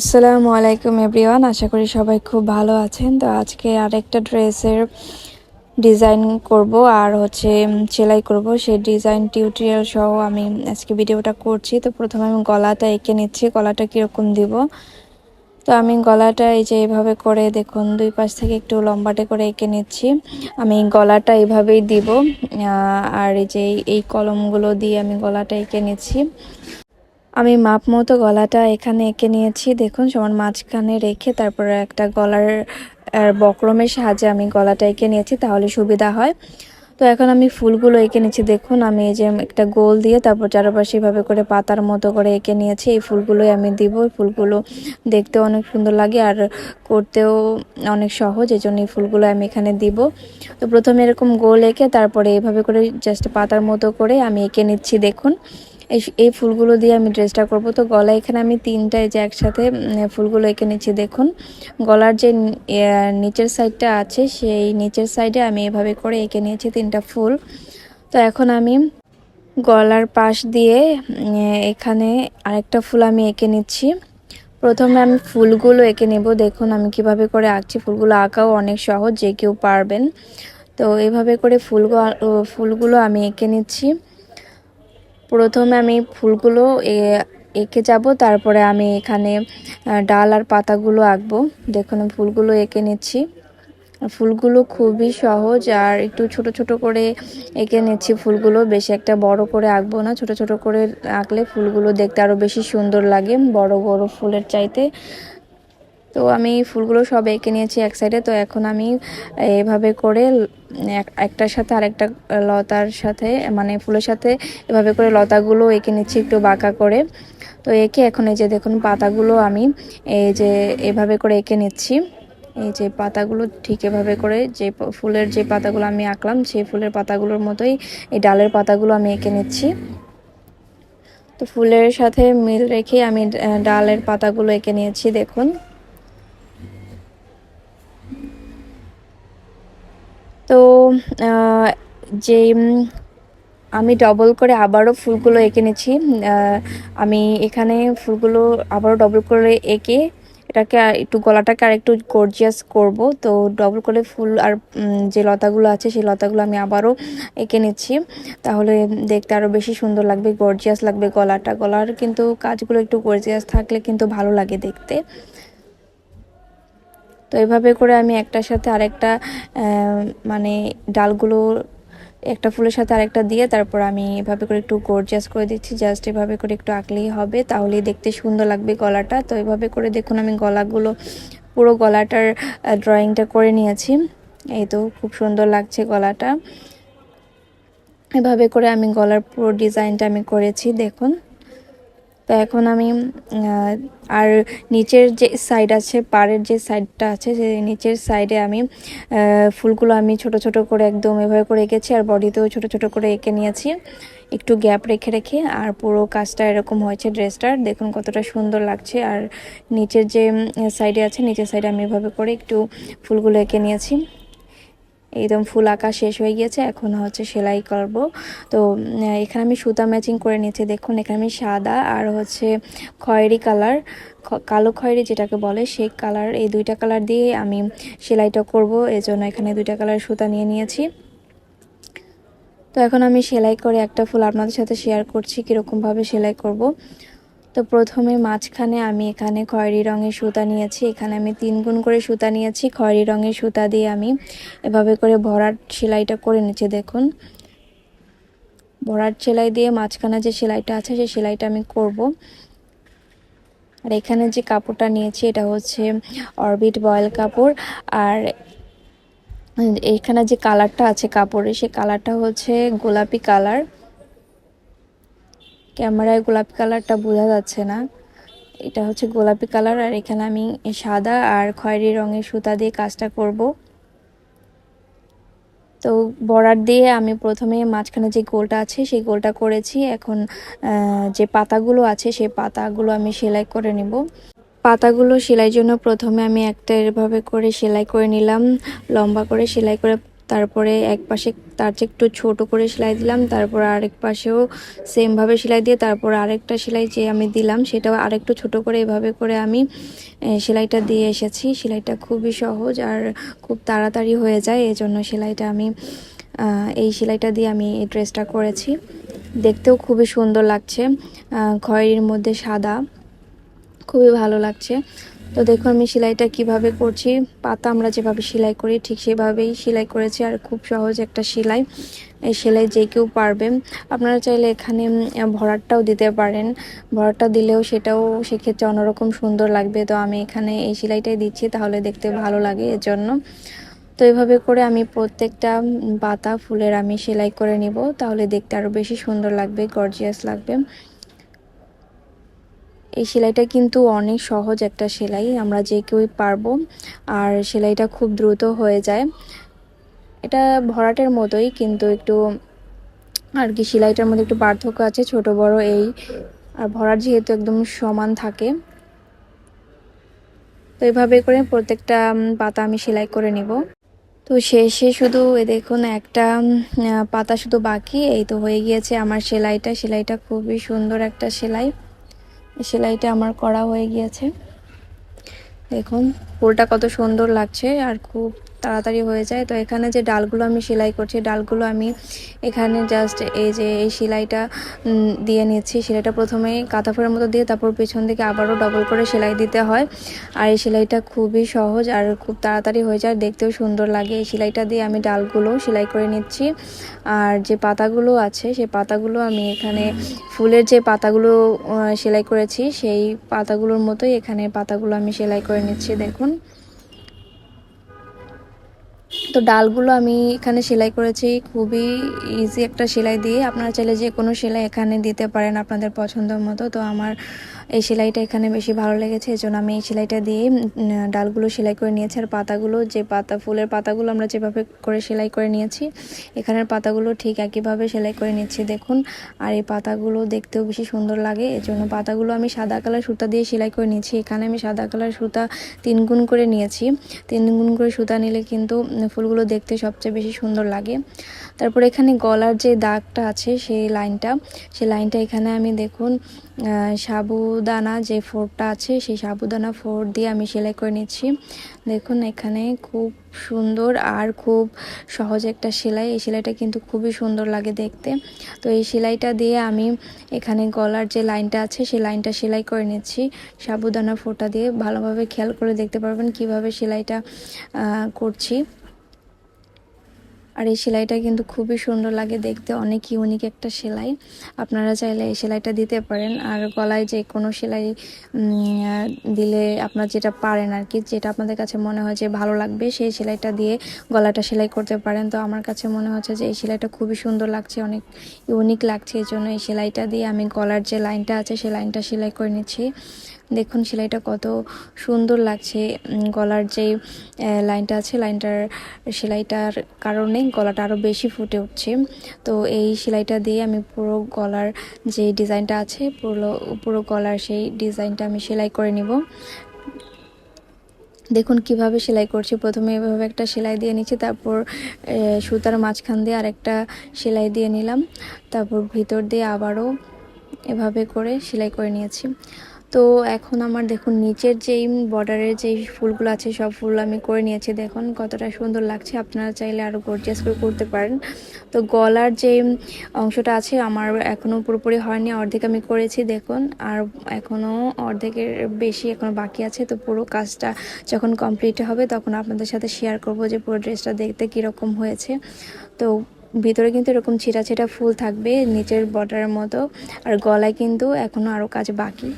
আসসালামু আলাইকুম এভরিওয়ান, আশা করি সবাই খুব ভালো আছেন। তো আজকে আরেকটা ড্রেসের ডিজাইন করব আর হচ্ছে সেলাই করব। সেই ডিজাইন টিউটোরিয়াল সহ আমি আজকে ভিডিওটা করছি। তো প্রথমে আমি গলাটা এঁকে নিচ্ছি, গলাটা কীরকম দিব? তো আমি গলাটা এই যে এভাবে করে দেখুন, দুই পাশ থেকে একটু লম্বাটে করে এঁকে নিচ্ছি। আমি গলাটা এভাবেই দিব আর এই যে এই- কলমগুলো দিয়ে আমি গলাটা এঁকে নিচ্ছি। আমি মাপ মতো গলাটা এখানে এঁকে নিয়েছি। দেখুন, সমান মাঝখানে রেখে তারপরে একটা গলার বক্রমের সাহায্যে আমি গলাটা এঁকে নিয়েছি, তাহলে সুবিধা হয়। তো এখন আমি ফুলগুলো এঁকে নিচ্ছি। দেখুন, আমি এই যে একটা গোল দিয়ে তারপর চারপাশে এভাবে করে পাতার মতো করে এঁকে নিয়েছি। এই ফুলগুলোই আমি দিব। ফুলগুলো দেখতেও অনেক সুন্দর লাগে আর করতেও অনেক সহজ। এই জন্য এই ফুলগুলো আমি এখানে দিব। তো প্রথমে এরকম গোল এঁকে তারপরে এভাবে করে জাস্ট পাতার মতো করে আমি এঁকে নিচ্ছি। দেখুন এই এই ফুলগুলো দিয়ে আমি ড্রেসটা করব। তো গলা এখানে আমি তিনটায় যে একসাথে ফুলগুলো এঁকে নিচ্ছি, দেখুন। গলার যে নিচের সাইডটা আছে, সেই নিচের সাইডে আমি এভাবে করে এঁকে নিয়েছি তিনটা ফুল। তো এখন আমি গলার পাশ দিয়ে এখানে আরেকটা ফুল আমি এঁকে নিচ্ছি। প্রথমে আমি ফুলগুলো এঁকে নেব। দেখুন আমি কীভাবে করে আঁকছি। ফুলগুলো আঁকাও অনেক সহজ, যে কেউ পারবেন। তো এভাবে করে ফুলগুলো ফুলগুলো আমি এঁকে নিচ্ছি। প্রথমে আমি ফুলগুলো এঁকে যাব, তারপরে আমি এখানে ডাল আর পাতাগুলো আঁকবো। দেখুন ফুলগুলো এঁকে নিচ্ছি। ফুলগুলো খুবই সহজ, আর একটু ছোট ছোট করে এঁকে নিচ্ছি ফুলগুলো। বেশি একটা বড় করে আঁকবো না, ছোট ছোট করে আঁকলে ফুলগুলো দেখতে আরও বেশি সুন্দর লাগে, বড় বড় ফুলের চাইতে। তো আমি ফুলগুলো সব এঁকে নিয়েছি এক সাইডে তো এখন আমি এভাবে করে এক- একটার সাথে আরেকটা লতার সাথে মানে ফুলের সাথে এভাবে করে লতাগুলো এঁকে নিচ্ছি একটু বাঁকা করে। তো এঁকে এখন এই যে দেখুন পাতাগুলো আমি এই যে এভাবে করে এঁকে নিচ্ছি। এই যে পাতাগুলো ঠিক এভাবে করে যে ফুলের যে পাতাগুলো আমি আঁকলাম, সেই ফুলের পাতাগুলোর মতোই এই ডালের পাতাগুলো আমি এঁকে নিচ্ছি। তো ফুলের সাথে মিল রেখে আমি ডালের পাতাগুলো এঁকে নিয়েছি দেখুন। তো যে আমি ডবল করে আবারও ফুলগুলো এঁকে নিচ্ছি আমি এখানে ফুলগুলো আবারও ডবল করে এঁকে এটাকে একটু গলাটাকে আর একটু গর্জিয়াস করব। তো ডবল করে ফুল আর যে লতাগুলো আছে সেই লতাগুলো আমি আবারও এঁকে নিচ্ছি। তাহলে দেখতে আরও বেশি সুন্দর লাগবে গর্জিয়াস লাগবে গলাটা। গলার কিন্তু কাজগুলো একটু গর্জিয়াস থাকলে কিন্তু ভালো লাগে দেখতে। তো এভাবে করে আমি একটার সাথে আরেকটা মানে ডালগুলো একটা ফুলের সাথে আরেকটা দিয়ে তারপর আমি এভাবে করে একটু গর্জিয়াস করে দিচ্ছি। জাস্ট এভাবে করে একটু আঁকলেই হবে, তাহলেই দেখতে সুন্দর লাগবে গলাটা। তো এভাবে করে দেখুন আমি গলাগুলো, পুরো গলাটার ড্রয়িংটা করে নিয়েছি। এই তো খুব সুন্দর লাগছে গলাটা। এভাবে করে আমি গলার পুরো ডিজাইনটা আমি করেছি, দেখুন। তো এখন আমি আর নিচের যে সাইড আছে, পাড়ের যে সাইডটা আছে সেই নিচের সাইডে আমি ফুলগুলো আমি ছোট ছোট করে একদম এভাবে করে এঁকেছি আর বডিতেও ছোট ছোট করে এঁকে নিয়েছি। একটু গ্যাপ রেখে রেখে আর পুরো কাজটা এরকম হয়েছে ড্রেসটার। দেখুন কতটা সুন্দর লাগছে আর নিচের যে সাইডে আছে, নিচের সাইডে আমি এভাবে করে একটু ফুলগুলো এঁকে নিয়েছি। একদম ফুল আঁকা শেষ হয়ে গিয়েছে, এখন হচ্ছে সেলাই করব। তো এখানে আমি সুতা ম্যাচিং করে নিয়েছি, দেখুন, এখানে আমি সাদা আর হচ্ছে খয়েরি কালার কালো খয়েরি যেটাকে বলে, সেই কালার, এই দুইটা কালার দিয়ে আমি সেলাইটা করব, এজন্য এখানে দুইটা কালার সুতা নিয়ে নিয়েছি। তো এখন আমি সেলাই করে একটা ফুল আপনাদের সাথে শেয়ার করছি, কীরকমভাবে সেলাই করব। তো প্রথমে মাঝখানে আমি এখানে খয়েরি রঙের সুতা নিয়েছি। এখানে আমি তিন গুণ করে সুতা নিয়েছি। খয়েরি রঙের সুতা দিয়ে আমি এভাবে করে ভরাট সেলাইটা করে নিচ্ছি, দেখুন। ভরাট সেলাই দিয়ে মাঝখানে যে সেলাইটা আছে, সেই সেলাইটা আমি করব। আর এখানে যে কাপড়টা নিয়েছি, এটা হচ্ছে অরবিট বয়েল কাপড়। আর এইখানে যে কালারটা আছে কাপড়ে সেই কালারটা হচ্ছে গোলাপি কালার। ক্যামেরায় গোলাপি কালারটা বোঝা যাচ্ছে না। এটা হচ্ছে গোলাপি কালার আর এখানে আমি সাদা আর খয়েরি রঙের সুতা দিয়ে কাজটা করব। তো বর্ডার দিয়ে আমি প্রথমে মাঝখানে যে গোলটা আছে, সেই গোলটা করেছি। এখন যে পাতাগুলো আছে, সেই পাতাগুলো আমি সেলাই করে নেব। পাতাগুলো সেলাই জন্য প্রথমে আমি একটা এভাবে করে সেলাই করে নিলাম, লম্বা করে সেলাই করে তারপরে এক পাশে তার চেয়ে একটু ছোট করে সেলাই দিলাম, তারপর আরেক পাশেও সেমভাবে সেলাই দিয়ে তারপর আরেকটা সেলাই যে আমি দিলাম সেটাও আরেকটু ছোট করে এভাবে করে আমি সেলাইটা দিয়ে এসেছি। সেলাইটা খুবই সহজ আর খুব তাড়াতাড়ি হয়ে যায়, এজন্য সেলাইটা আমি এই সেলাইটা দিয়ে আমি এই ড্রেসটা করেছি। দেখতেও খুবই সুন্দর লাগছে খয়েরির মধ্যে সাদা, খুবই ভালো লাগছে। তো দেখো আমি সেলাইটা কীভাবে করছি। পাতা আমরা যেভাবে সেলাই করি, ঠিক সেভাবেই সেলাই করেছি আর খুব সহজ একটা সেলাই। এই সেলাই যে কেউ পারবে। আপনারা চাইলে এখানে ভরাটটাও দিতে পারেন। ভরাটটা দিলেও সেটাও সেক্ষেত্রে অন্যরকম সুন্দর লাগবে। তো আমি এখানে এই সেলাইটাই দিচ্ছি, তাহলে দেখতে ভালো লাগে এর জন্য তো এভাবে করে আমি প্রত্যেকটা পাতা ফুলের আমি সেলাই করে নিব, তাহলে দেখতে আরও বেশি সুন্দর লাগবে গর্জিয়াস লাগবে। এই সেলাইটা কিন্তু অনেক সহজ একটা সেলাই, আমরা যে কেউই পারব। আর সেলাইটা খুব দ্রুত হয়ে যায়। এটা ভরাটের মতোই, কিন্তু একটু আর কি সেলাইটার মধ্যে একটু পার্থক্য আছে, ছোট, বড় এই। আর ভরাট যেহেতু একদম সমান থাকে, তো এইভাবে করে প্রত্যেকটা পাতা আমি সেলাই করে নিব। তো শেষে শুধু দেখুন, একটা পাতা শুধু বাকি, এই তো হয়ে গিয়েছে আমার সেলাইটা। সেলাইটা খুবই সুন্দর একটা সেলাই। সেলাইটা আমার করা হয়ে গিয়েছে। দেখুন ফুলটা কত সুন্দর লাগছে আর খুব তাড়াতাড়ি হয়ে যায়। তো এখানে যে ডালগুলো আমি সেলাই করছি, ডালগুলো আমি এখানে জাস্ট এই যে এই সেলাইটা দিয়ে নিচ্ছি। সেলাইটা প্রথমে কাঁথা ফোড়ের মতো দিয়ে তারপর পেছন দিকে আবারও ডবল করে সেলাই দিতে হয়। আর এই সেলাইটা খুবই সহজ আর খুব তাড়াতাড়ি হয়ে যায়, দেখতেও সুন্দর লাগে। এই সেলাইটা দিয়ে আমি ডালগুলো সেলাই করে নিচ্ছি। আর যে পাতাগুলো আছে, সেই পাতাগুলো আমি এখানে ফুলের যে পাতাগুলো সেলাই করেছি, সেই পাতাগুলোর মতোই এখানে পাতাগুলো আমি সেলাই করে নিচ্ছি, দেখুন। তো ডালগুলো আমি এখানে সেলাই করেছি। খুবই ইজি একটা সেলাই দিয়ে। আপনারা চাইলে যে কোনো সেলাই এখানে দিতে পারেন আপনাদের পছন্দ মতো। তো আমার এই সেলাইটা এখানে বেশি ভালো লেগেছে। এজন্য আমি এই সেলাইটা দিয়ে ডালগুলো সেলাই করে নিয়েছি। আর পাতাগুলো, যে পাতা, ফুলের পাতাগুলো আমরা যেভাবে করে সেলাই করে নিয়েছি, এখানের পাতাগুলো ঠিক একইভাবে সেলাই করে নিচ্ছি, দেখুন। আর এই পাতাগুলো দেখতেও বেশি সুন্দর লাগে। এজন্য পাতাগুলো আমি সাদা কালার সুতা দিয়ে সেলাই করে নিয়েছি। এখানে আমি সাদা কালার সুতা তিন গুণ করে নিয়েছি। তিন গুণ করে সুতা নিলে কিন্তু ফুলগুলো দেখতে সবচেয়ে বেশি সুন্দর লাগে। তারপর এখানে গলার যে দাগটা আছে সেই লাইনটা সেই লাইনটা এখানে আমি দেখুন সাবুদানা যে ফোরটা আছে সেই সাবুদানা ফোর দিয়ে আমি সেলাই করে নিচ্ছি। দেখুন এখানে খুব সুন্দর আর খুব সহজ একটা সেলাই। এই সেলাইটা কিন্তু খুবই সুন্দর লাগে দেখতে। তো এই সেলাইটা দিয়ে আমি এখানে গলার যে লাইনটা আছে সেই লাইনটা সেলাই করে নিচ্ছি। সাবুদানা ফোঁটা দিয়ে ভালোভাবে খেয়াল করে দেখতে পারবেন কীভাবে সেলাইটা করছি। আর এই সেলাইটা কিন্তু খুবই সুন্দর লাগে দেখতে, অনেক ইউনিক একটা সেলাই। আপনারা চাইলে এই সেলাইটা দিতে পারেন। আর গলায় যে কোনো সেলাই দিলে আপনার যেটা পারেন আর কি, যেটা আপনাদের কাছে মনে হয় যে ভালো লাগবে, সেই সেলাইটা দিয়ে গলাটা সেলাই করতে পারেন। তো আমার কাছে মনে হচ্ছে যে এই সেলাইটা খুবই সুন্দর লাগছে, অনেক ইউনিক লাগছে। এই জন্য এই সেলাইটা দিয়ে আমি গলার যে লাইনটা আছে, সেই লাইনটা সেলাই করে নিচ্ছি। দেখুন সেলাইটা কত সুন্দর লাগছে। গলার যে লাইনটা আছে, লাইনটার সেলাইটার কারণে গলাটা আরও বেশি ফুটে উঠছে। তো এই সেলাইটা দিয়ে আমি পুরো গলার যে ডিজাইনটা আছে, পুরো পুরো গলার সেই ডিজাইনটা আমি সেলাই করে নিব। দেখুন কীভাবে সেলাই করছি। প্রথমে এভাবে একটা সেলাই দিয়ে নিচ্ছি, তারপর সুতার মাঝখান দিয়ে আরেকটা সেলাই দিয়ে নিলাম। তারপর ভিতর দিয়ে আবারও এভাবে করে সেলাই করে নিয়েছি। তো এখন আমার দেখুন, নিচের যেই বর্ডারের যেই ফুলগুলো আছে, সব ফুল আমি করে নিয়েছি। দেখুন কতটা সুন্দর লাগছে। আপনারা চাইলে আরও গর্জিয়াস করে করতে পারেন। তো গলার যে অংশটা আছে, আমার এখনও পুরোপুরি হয়নি, অর্ধেক আমি করেছি। দেখুন, আর এখনও অর্ধেকের বেশি এখনও বাকি আছে। তো পুরো কাজটা যখন কমপ্লিট হবে, তখন আপনাদের সাথে শেয়ার করব যে পুরো ড্রেসটা দেখতে কীরকম হয়েছে। তো ভিতরে কিন্তু এরকম ছিটা ছিটা ফুল থাকবে, নিচের বর্ডারের মতো। আর গলায় কিন্তু এখনও আরও কাজ বাকি।